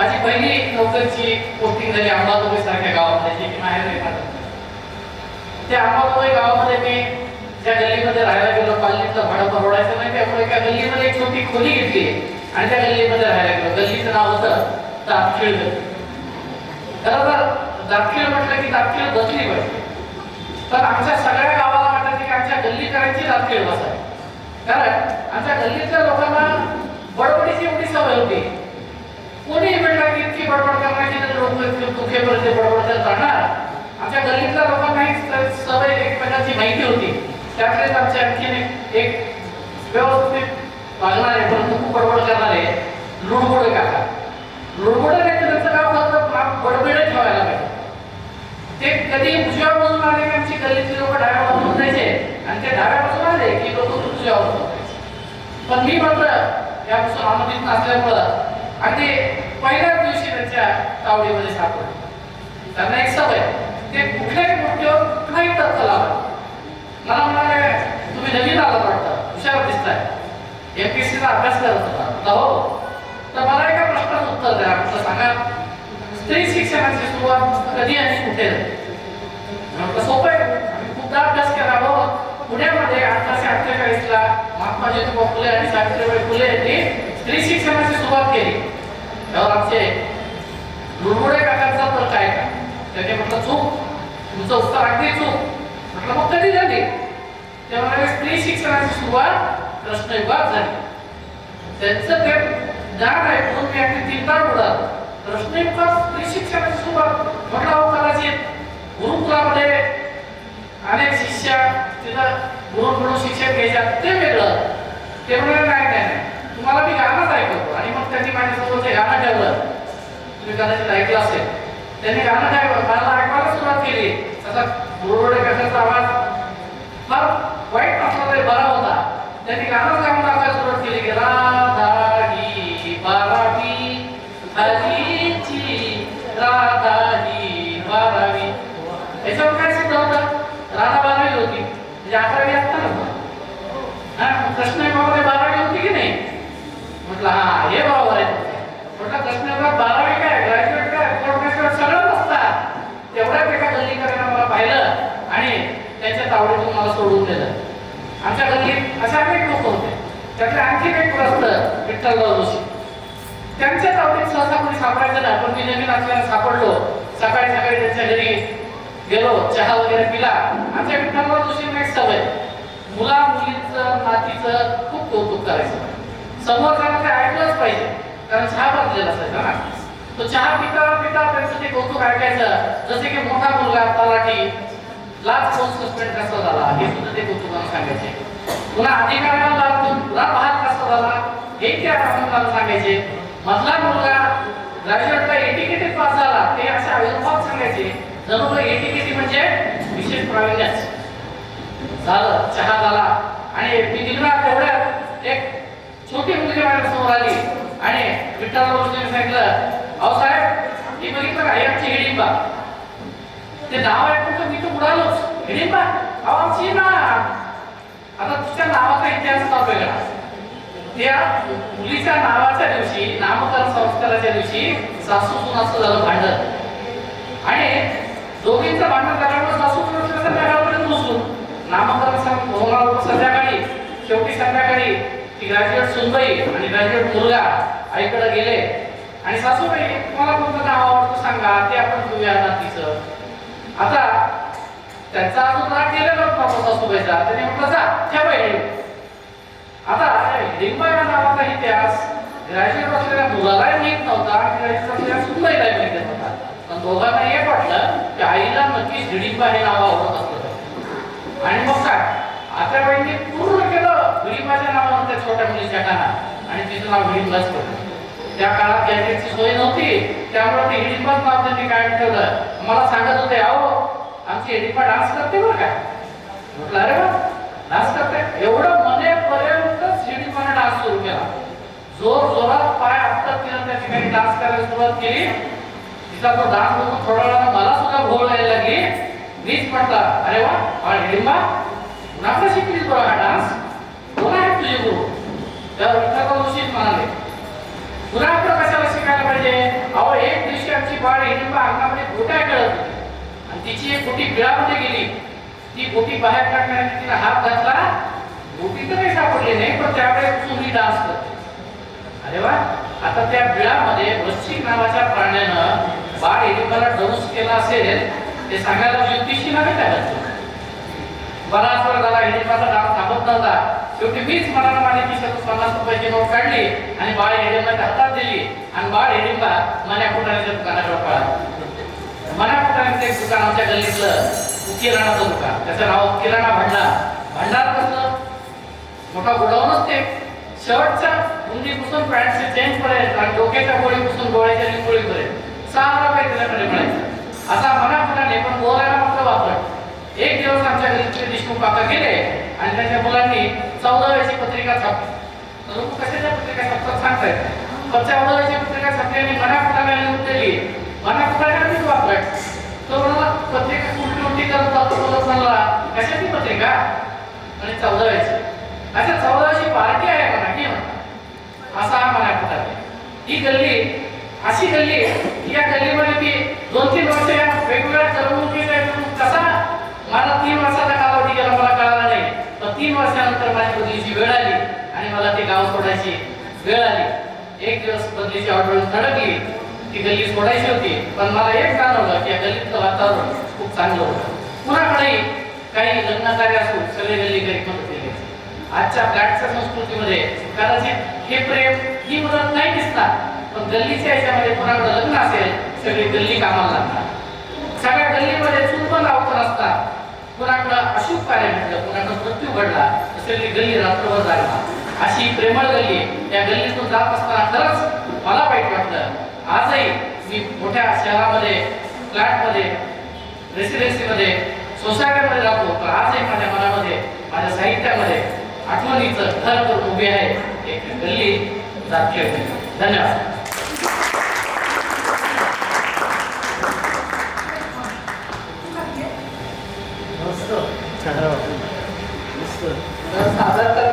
माझी पहिली नोकरीची पोस्टिंग झाली अंबाजोगाई सारख्या गावामध्ये जे की माहेर आहे त्या अंबाजोगाई गावामध्ये मी ज्या गल्लीमध्ये राहायला गेलो पाल्लीतलं भाडं परवडायचं नाही त्यामुळे त्या गल्लीमध्ये एक छोटी खोली घेतली आणि त्या गल्लीमध्ये राहायला गेलो. गल्लीचं नाव होतं दापखीळ गल्ली. खरं तर दापखिळ म्हटलं की दापखिळ बसली पाहिजे. तर आमच्या सगळ्या गावाला वाटायचं की आमच्या गल्लीकरांची दापखिळ बसाय कारण आमच्या गल्लीतल्या लोकांना बडबडीची एवढी सवय होती कोणी भेटला की इतकी बडबड करण्याची लोक दुखेपर्यंत बडबड करत राहणार आमच्या गल्लीतल्या लोकांना ही स- सवय एकमेकांची माहिती होती. त्यातलेच आमच्या आणखीन एक- एक व्यवस्थित वागणारे परंतु खूप बडबड आहे. लुडबुडे काका लुडबुडे नाही तर त्यांचं गाव फक्त नाव ठेवायला पाहिजे. ते कधी उजव्या बाजूला आले की आमची गल्लीतली लोक डाव्या बाजूला जायचे आणि ते डाव्या बाजूला आले की लोक उजव्या बाजूला पण मी मात्र यापासून आनंदित नसल्यामुळं ते पहिल्याच दिवशी त्यांच्या तावडीमध्ये सापडले. त्यांना एक सवय ते कुठल्याही गोष्टीवर कुठलाही तर्क लावा मला म्हणाले तुम्ही नवीन आलात वाटतं हुशार दिसताय. सीचा अभ्यास करत होता. हो तर मला एका प्रश्नाचं उत्तर द्या म्हटलं सांगा स्त्री शिक्षणाची सुरुवात कधी आणि कुठे म्हटलं सोपं आहे. आम्ही खूपदा अभ्यास केला हो. पुण्यामध्ये अठराशे अठ्ठेचाळीसला महात्मा ज्योतिबा फुले आणि सावित्रीबाई फुले यांनी स्त्री शिक्षणाची सुरुवात केली. त्यावर आमचे लुडबुडे काकांचा तर काय का? त्याने म्हटलं चूक. तुमचं उत्तर अगदी चूक. म्हटलं मग कधी झाली? त्यामुळे म्हणाले स्त्री शिक्षणाची सुरुवात कृष्णयुगात झाली. त्यांचं ते ज्ञान आहे म्हणून मी अगदी तीन तार उडाल कृष्णयुगात स्त्री शिक्षणाची सुरुवात म्हटलं अहो कदाचित गुरुकुलामध्ये अनेक शिष्य तिथं गुरुकडून शिक्षण घ्यायच्या. ते वेगळं. ते म्हणाले नाही नाही. तुम्हाला मी गाणंच ऐकवतो. त्यांनी माझ्यासोबत ते गाणं ठेवलं तुम्ही कदाचित ऐकलं असेल. त्यांनी गाणं ठेवलं मला ऐकवायला सुरुवात केली. असा गुरुवडे कशाचा आवाज फार वाईट असला तरी बरा होता. त्यांनी गाणंच गाऊन दाखवायला सुरुवात केली. की राधा ही बारावी हरीची राधा ही बारावी. याच्यावर काय सिद्ध होतं? राधा बारावी होती. म्हणजे अकरावी असताना. हा कृष्णयुगामध्ये बारावी होती की नाही? म्हटलं हा हे बरोबर आहे म्हटलं कृष्णयुगात बारावी काय ग्रॅज्युएट काय प्रोफेसर सगळंच असतात तेवढ्याच एका गल्लीकरांना मला पाहिलं आणि त्यांच्या तावडीतून मला सोडून दिलं आमच्या गल्लीत असे अनेक लोक होते. त्यातले आणखी एक प्रश्न विठ्ठलराव जोशी. त्यांच्या बाबतीत सहसा कोणी सापडायचं नाही. पण मी नवीन असल्याने सापडलो. सकाळी सकाळी त्यांच्या घरी गेलो चहा वगैरे पिला. आमच्या विठ्ठलराव जोशींना एक सवय. मुला मुलीचं नातीचं खूप कौतुक करायचं. समोर जाणं ते ऐकलंच पाहिजे. कारण चहा पाजलेला असायचा ना. तो चहा पिता पिता त्यांचं ते कौतुक ऐकायचं. जसे की मोठा मुलगा तलाठी लाच कोण सस्पेंड कसा झाला? हे सुद्धा ते कौतुकानं सांगायचे. पुन्हा अधिकाऱ्याला लाच तुला कसा झाला? हे त्या मुलाला सांगायचे. मधला मुलगा ग्रॅज्युएटला एटीकेटी पास झाला ते असे अविर्भाव सांगायचे. जणू एटीकेटी म्हणजे विशेष प्रावीण्यच झालं चहा झाला. आणि मी निघणार तेवढ्यात एक छोटी मुलगी माझ्यासमोर आली. आणि विठ्ठल रोशनीने सांगितलं अहो साहेब ही बघितलं का ही हिडिंबा. ते नाव ऐकून तर मी तर उडालोच हिडिंबा अहो आमची ना. आता तुझ्या नावाचा इतिहास फार वेगळा त्या मुलीच्या नावाच्या दिवशी नामकरण संस्काराच्या दिवशी सासू सुनाचं झालं भांडण. आणि दोघींचं भांडण झाल्यामुळे सासू सुनाचं संध्याकाळपर्यंत बसून नामकरण होणार होतं संध्याकाळी. शेवटी संध्याकाळी ती ग्रॅज्युएट सुनबाई आणि ग्रॅज्युएट मुलगा आईकडे गेले. आणि सासूबाई तुम्हाला कोणतं नाव आवडतं सांगा? ते आपण घेऊया नातीचं आता त्यांचा अजून राग गेलेला होता सासूबाईचा त्याने म्हटलं जा ठेवा आता लिंबा या नावाचा इतिहास ग्रॅज्युएट असलेल्या मुलालाही माहीत नव्हता आणि ग्रॅज्युएट असलेल्या सुनबाईलाही माहीत नव्हता. पण दोघांना हे वाटलं की आईला नक्कीच हिडिंबा हे नाव आवडत असलं आणि मग काय? आता बाईंनी पूर्ण केलं हिडिंबाच्या नावानं त्या छोट्या मुलीच्या काना आणि तिचं नाव हिडिंबाच पडलं. त्या काळात गॅजेटची सोय नव्हती त्यामुळे ते हिडिंबाच नाव त्यांनी कायम ठेवलं मला सांगत होते अहो आमची हिडीपा डान्स करते बरं काय म्हटलं अरे वा डान्स करते. एवढं मनेपर्यंतच हिडिंबाने डान्स सुरू केला. जोर जोरात पाय आपटत तिनं त्या ठिकाणी डान्स करायला सुरुवात केली. तिचा तो डान्स बघून थोड्या वेळानं मला सुद्धा घोळ यायला लागली. मीच म्हटलं अरे वा हा हिडिंबा कुणाकडे शिकलीस बरं हा डान्स? कोण आहे तुझे गुरु. त्यावर विठ्ठल म्हणाले पुन्हा आपलं कशाला शिकायला पाहिजे? अहो एक दिवशी अशी बाळ हिडिंबा अंगामध्ये गोट्या खेळत होती. आणि तिची एक गोटी बिळामध्ये गेली. ती गोटी बाहेर काढण्यासाठी तिला हात घातला. गोटी तर काही सापडली नाही पण त्यावेळेस चुरी डान्स करते अरे वा आता त्या बिळामध्ये वृश्चिक नावाच्या प्राण्यानं बाळ हिडिंबाला डरूस केला असेल ते सांगायला ज्योतिषी नव्हे काय बराच वेळ झाला हिडिंबाचा डान्स थांबत नव्हता. शेवटी मीच मनाला माझी खिशातून पन्नास रुपयाची नोट काढली आणि बाळ हिडिंबाच्या हातात दिली. आणि बाळ हिडिंबा मन्या कुटाण्याच्या दुकानाकडे पळाला. मन्या कुटाण्याचं एक दुकान आमच्या गल्लीतलं किराणाचं दुकान. त्याचं नाव किराणा भंडार. भंडार कसलं मोठा गोडाऊनच ते शर्टच्या मुंडीपासून पॅन्टचे चेंज पर्यंत आणि डोक्याच्या गोळी पुसून डोळ्याच्या गोळी पडेल सहा रुपये त्याच्याकडे मिळायचं आता मना पण बोलायला मात्र वापर एक दिवस आमच्या घरीचे देशमुख काका गेले. आणि त्याच्या मुलांनी चौदाव्याची पत्रिका छापली. लोक कशाच्या पत्रिका छापतात सांगताय पण चौदाव्याची पत्रिका छापली आणि मना कुठाने लिहून दिली मना कुठाने मीच तो म्हणाला पत्रिका कुठली उलटी करत जातो बोलत म्हणला कशाची पत्रिका? आणि चौदाव्याची अच्छा चौदाव्याची पार्टी आहे म्हणा की म्हणा असा हा मला ही गल्ली अशी गल्ली या गल्लीमध्ये ती दोन तीन वर्ष या वेगवेगळ्या करमणुकीच्या कसा मला तीन वर्षाचा कालावधी गेला मला कळाला नाही पण तीन वर्षानंतर माझी बदलीची वेळ आली आणि मला ते गाव सोडायची वेळ आली. एक दिवस बदलीची ऑर्डर धडकली ती गल्ली सोडायची होती पण मला एक जाणवलं की या गल्लीतलं वातावरण खूप चांगलं होतं. कुणाकडेही काही लग्न कार्य असो सगळे गल्ली घरी होते आजच्या फ्लॅटच्या संस्कृतीमध्ये कदाचित हे प्रेम ही मुलं नाही दिसतात पण गल्लीच्या याच्यामध्ये कुणाकडे लग्न असेल सगळी गल्ली कामाला लागतात सगळ्या गल्लीमध्ये चूल पण लावत असतात. कोणाकडं अशुभ कार्य घडलं कोणाकडं मृत्यू घडला असलेली गल्ली रात्रभर जागणार अशी प्रेमळ गल्ली या गल्लीतून जात असताना खरंच मला वाईट वाटलं. आजही मी मोठ्या शहरामध्ये फ्लॅटमध्ये रेसिडेन्सीमध्ये सोसायटीमध्ये राहतो. पण आजही माझ्या मनामध्ये माझ्या साहित्यामध्ये आठवणीचं घर करून उभी आहे. एक गल्ली जात धन्यवाद.